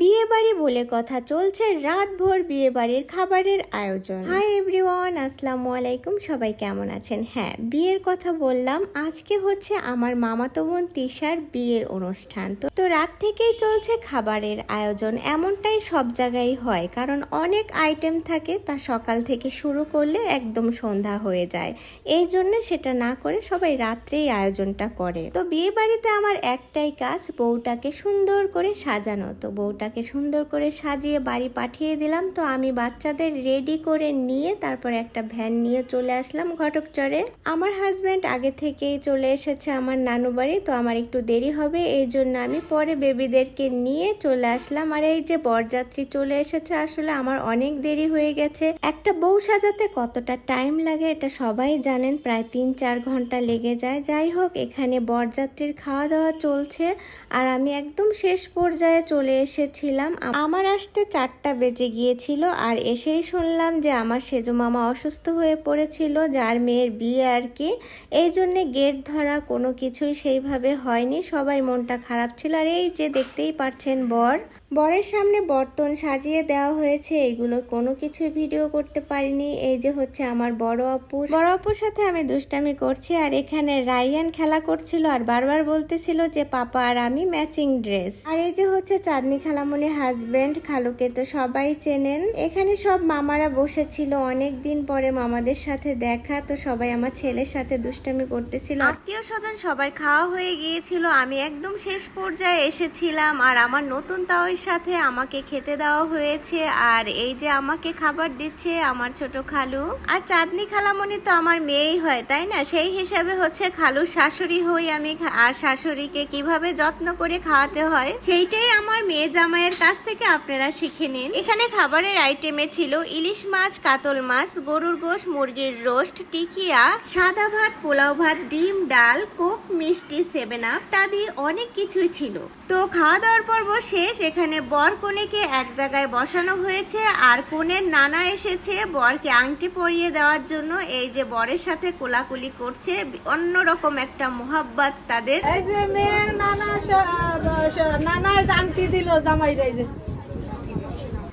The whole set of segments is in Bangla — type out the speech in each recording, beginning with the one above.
বিয়ে বাড়ি বলে কথা চলছে রাত ভোর বিয়ে বাড়ির খাবারের আয়োজন। হাই এভরিওয়ান আসসালামু আলাইকুম। সবাই কেমন আছেন? হ্যাঁ বিয়ের কথা বললাম। আজকে হচ্ছে আমার মামাতো বোন তিশার বিয়ের অনুষ্ঠান। তো তো রাত থেকেই চলছে খাবারের আয়োজন। এমনটাই সব জায়গায় হয়, কারণ অনেক আইটেম থাকে, তা সকাল থেকে শুরু করলে একদম সন্ধ্যা হয়ে যায়। এই জন্য সেটা না করে সবাই রাত্রেই আয়োজনটা করে। তো বিয়ে বাড়িতে আমার একটাই কাজ, বউটাকে সুন্দর করে সাজানো। তো বউটাকে সুন্দর করে সাজিয়ে বাড়ি পাঠিয়ে দিলাম। তো আমি বাচ্চাদের রেডি করে নিয়ে তারপর একটা ভ্যান নিয়ে চলে আসলাম ঘটকচরে আমার হাজব্যান্ড আগে থেকেই চলে এসেছে আমার নানু বাড়ি, তো আমার একটু দেরি হবে, এই জন্য আমি পরে বেবিদেরকে নিয়ে চলে আসলাম। আর এই যে বরযাত্রী চলে এসেছে, আসলে আমার অনেক দেরি হয়ে গেছে। একটা বউ সাজাতে কতটা টাইম লাগে, এটা সবাই জানেন, প্রায় তিন চার ঘণ্টা লেগে যায়। যাই হোক, এখানে বরযাত্রীর খাওয়া দাওয়া চলছে। আর আমি একদম শেষ পর্যায়ে চলে এসেছিলাম আ- আমার আসতে চারটা বেজে গিয়েছিল আর এসেই শুনলাম যে আমার সেজো মামা অসুস্থ হয়ে পড়েছিল, যার মেয়ের বিয়ে আর কি। এই জন্যে গেট ধরা কোনো কিছুই সেইভাবে হয়নি। সবাই মনটা খারাপ ছিল। আর এই যে দেখতেই পারছেন বর বরের সামনে বর্তন সাজিয়ে দেওয়া হয়েছে। এগুলো কোনো কিছু ভিডিও করতে পারিনি। এই যে হচ্ছে আমার বড় আপু। বড় আপুর সাথে আমি দুষ্টামি করছি আর এখানে রায়ান খেলা করছিল আর বারবার বলতেছিল যে, পাপা আর আমি ম্যাচিং ড্রেস। আর এই যে হচ্ছে চাঁদনি খালামনির হাজবেন্ড খালুকে তো সবাই চেনেন। এখানে সব মামারা বসেছিল। অনেক দিন পরে মামাদের সাথে দেখা, তো সবাই আমার ছেলের সাথে দুষ্টামি করতেছিল। আত্মীয় স্বজন সবাই খাওয়া হয়ে গিয়েছিল। আমি একদম শেষ পর্যায়ে এসেছিলাম আর আমার নতুন তাওয়ের সাথে আমাকে খেতে দেওয়া হয়েছে আর এই যে আমাকে খাবার দিচ্ছে আমার ছোট খালু। আর চাঁদনি খালামণি তো আমার মেয়েই হয়, তাই না? সেই হিসাবে হচ্ছে খালু শাশুড়ি হই আমি আর শাশুড়িকে কীভাবে যত্ন করে খাওয়াতে হয়, সেইটাই আমার মেয়ে জামাইয়ের কাছ থেকে আপনারা শিখে নিন। এখানে খাবারের আইটেমে ছিল ইলিশ মাছ, কাতল মাছ, গরুর গোশ, মুরগির রোস্ট, টিকিয়া, সাদা ভাত, পোলাও ভাত, ডিম, ডাল, কোক, মিষ্টি, সেভেন আপ ইত্যাদি অনেক কিছুই ছিল। তো খাওয়া দাওয়ার পর্ব শেষ, এখানে বর কনেকে এক জায়গায় বসানো হয়েছে আর কনের নানা এসেছে বরকে আংটি পরিয়ে দেওয়ার জন্য। এই যে বরের সাথে কোলাকুলি করছে, অন্যরকম একটা মোহাব্বত তাদের। এই যে মেয়ের নানা নানা আংটি দিল জামাই রাইজে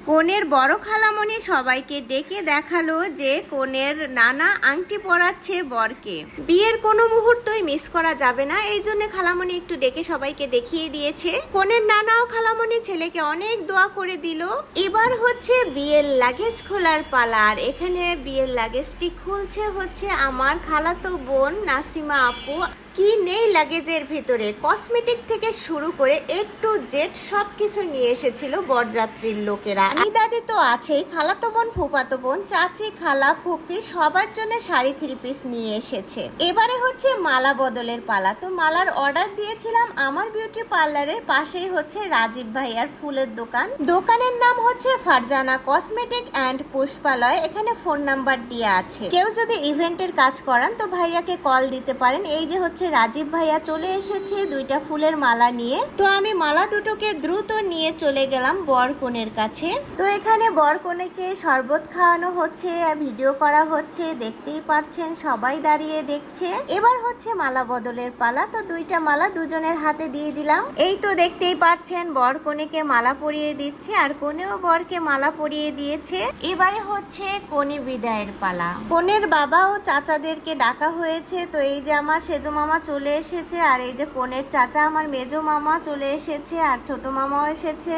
কনের বড় খালামণি সবাইকে ডেকে দেখাল যে কনের নানা আংটি পরাচ্ছে বরকে। বিয়ের কোনো মুহূর্তই মিস করা যাবে না, এই জন্য খালামণি একটু ডেকে সবাইকে দেখিয়ে দিয়েছে। কনের নানা ও খালামণি ছেলেকে অনেক দোয়া করে দিল। এবার হচ্ছে বিয়ের লাগেজ খোলার পালা, আর এখানে বিয়ের লাগেজটি খুলছে হচ্ছে আমার খালাতো বোন নাসিমা আপু। কি নেই লাগেজের ভিতরে? কসমেটিক থেকে শুরু করে এ টু জেড সব কিছু নিয়ে এসেছিল বরযাত্রীর লোকেরা। আমি দাদি তো আছেই, খালাতো বোন ফুপাতো বোন, চাচি, খালা, ফুপি, সবার জন্য শাড়ি থ্রি পিস নিয়ে এসেছে। এবারে হচ্ছে মালা বদলের পালা। তো মালার অর্ডার দিয়েছিলাম আমার বিউটি পার্লারের পাশেই হচ্ছে রাজীব ভাইয়ার ফুলের দোকান। দোকানের নাম হচ্ছে ফারজানা কসমেটিক অ্যান্ড পুষ্পালয়। এখানে ফোন নাম্বার দেওয়া আছে। কেউ যদি ইভেন্টের কাজ করান, তো ভাইয়াকে কল দিতে পারেন। এই যে হচ্ছে রাজীব ভাইয়া চলে এসেছে দুইটা ফুলের মালা নিয়ে। তো আমি মালা দুটোকে দ্রুত নিয়ে চলে গেলাম বর কনের কাছে। তো এখানে বর কনেকে শরবত খাওয়ানো হচ্ছে, ভিডিও করা হচ্ছে, দেখতেই পারছেন সবাই দাঁড়িয়ে দেখছে। এবার হচ্ছে মালা বদলের পালা, তো দুইটা মালা দুজনের হাতে দিয়ে দিলাম। এই তো দেখতেই পারছেন বর কনেকে মালা পরিয়ে দিচ্ছে আর কনেও বরকে মালা পরিয়ে দিয়েছে। এবারে হচ্ছে কনে বিদায়ের পালা। কনের বাবা ও চাচাদেরকে ডাকা হয়েছে, তো এই যে আমার সেজো মামা চলে এসেছে, আর এই যে কনের চাচা আমার মেজো মামা চলে এসেছে, আর ছোট মামাও এসেছে।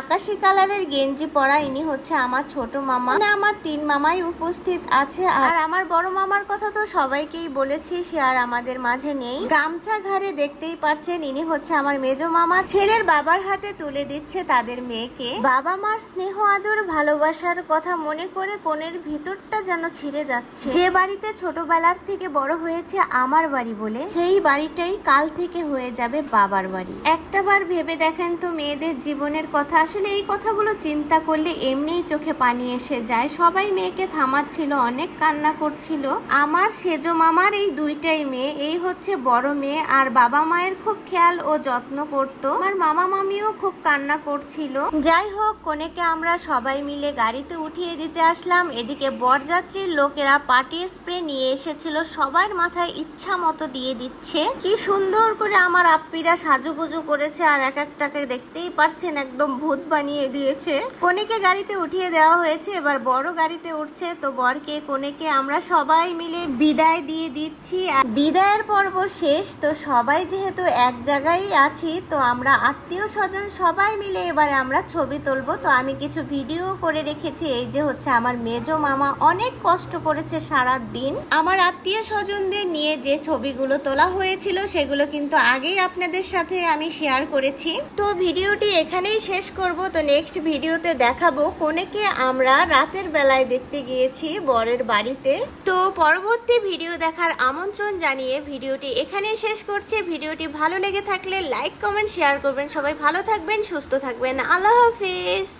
আকাশি কালারের গেঞ্জি পরা ইনি হচ্ছে আমার ছোট মামা। মানে আমার তিন মামাই উপস্থিত আছে, আর আমার বড় মামার কথা তো সবাইকেই বলেছি, সে আর আমাদের মাঝে নেই। গামছা ঘাড়ে দেখতেই পারছেন, ইনি হচ্ছে আমার মেজো মামা। ছেলের বাবার হাতে তুলে দিচ্ছে তাদের মেয়েকে। বাবা মার স্নেহ, আদর, ভালোবাসার কথা মনে করে কোনের ভিতরটা যেন ছিঁড়ে যাচ্ছে। যে বাড়িতে ছোটবেলার থেকে বড় হয়েছে আমার বাড়ি বলে সেই বাড়িটাই কাল থেকে হয়ে যাবে বাবার বাড়ি। একটা বার ভেবে দেখেন তো মেয়েদের জীবনের কথা। আসলে এই কথাগুলো চিন্তা করলে এমনিই চোখে পানি এসে যায়। সবাই মেয়েকে থামাচ্ছিল, অনেক কান্না করছিল। আমার সেজো মামার এই দুইটাই মেয়ে, এই হচ্ছে বড় মেয়ে। আর বাবা মায়ের খুব খেয়াল ও যত্ন করতো। আমার মামা মামিও খুব কান্না করছিল। যাই হোক, কনেকে আমরা সবাই মিলে গাড়িতে উঠিয়ে দিতে আসলাম। এদিকে বরযাত্রীর লোকেরা পার্টি স্প্রে নিয়ে এসেছিল। সবার মাথায় ইচ্ছা মতো দিয়ে দিচ্ছিল দিচ্ছে। কি সুন্দর করে আমার আপ্পিরা সাজুগুজু করেছে আর এক একটাকে দেখতেই পারছেন, একদম ভূত বানিয়ে দিয়েছে। কনেকে গাড়িতে উঠিয়ে দেওয়া হয়েছে, এবার বড় গাড়িতে উঠছে। তো বরকে, কনেকে আমরা সবাই মিলে বিদায় দিয়ে দিচ্ছি। বিদায়ের পর্ব শেষ, তো সবাই যেহেতু এক জায়গায় আছি, তো আমরা আত্মীয় স্বজন সবাই মিলে এবারে আমরা ছবি তুলবো। তো আমি কিছু ভিডিও করে রেখেছি, এই যে হচ্ছে আমার মেজো মামা অনেক কষ্ট করেছে সারা দিন আমার আত্মীয় স্বজনদের নিয়ে যে ছবিগুলো তোলা হয়েছিল, সেগুলো কিন্তু আগেই আপনাদের সাথে আমি শেয়ার করেছি। তো ভিডিওটি এখানেই শেষ করব। তো নেক্সট ভিডিওতে দেখাবো কোনেকে আমরা রাতের বেলায় দেখতে গিয়েছি বরের বাড়িতে। তো পরবর্তী ভিডিও দেখার আমন্ত্রণ জানিয়ে ভিডিওটি এখানেই শেষ করছে। ভিডিওটি ভালো লেগে থাকলে লাইক কমেন্ট শেয়ার করবেন। সবাই ভালো থাকবেন, সুস্থ থাকবেন। আল্লাহ হাফিজ!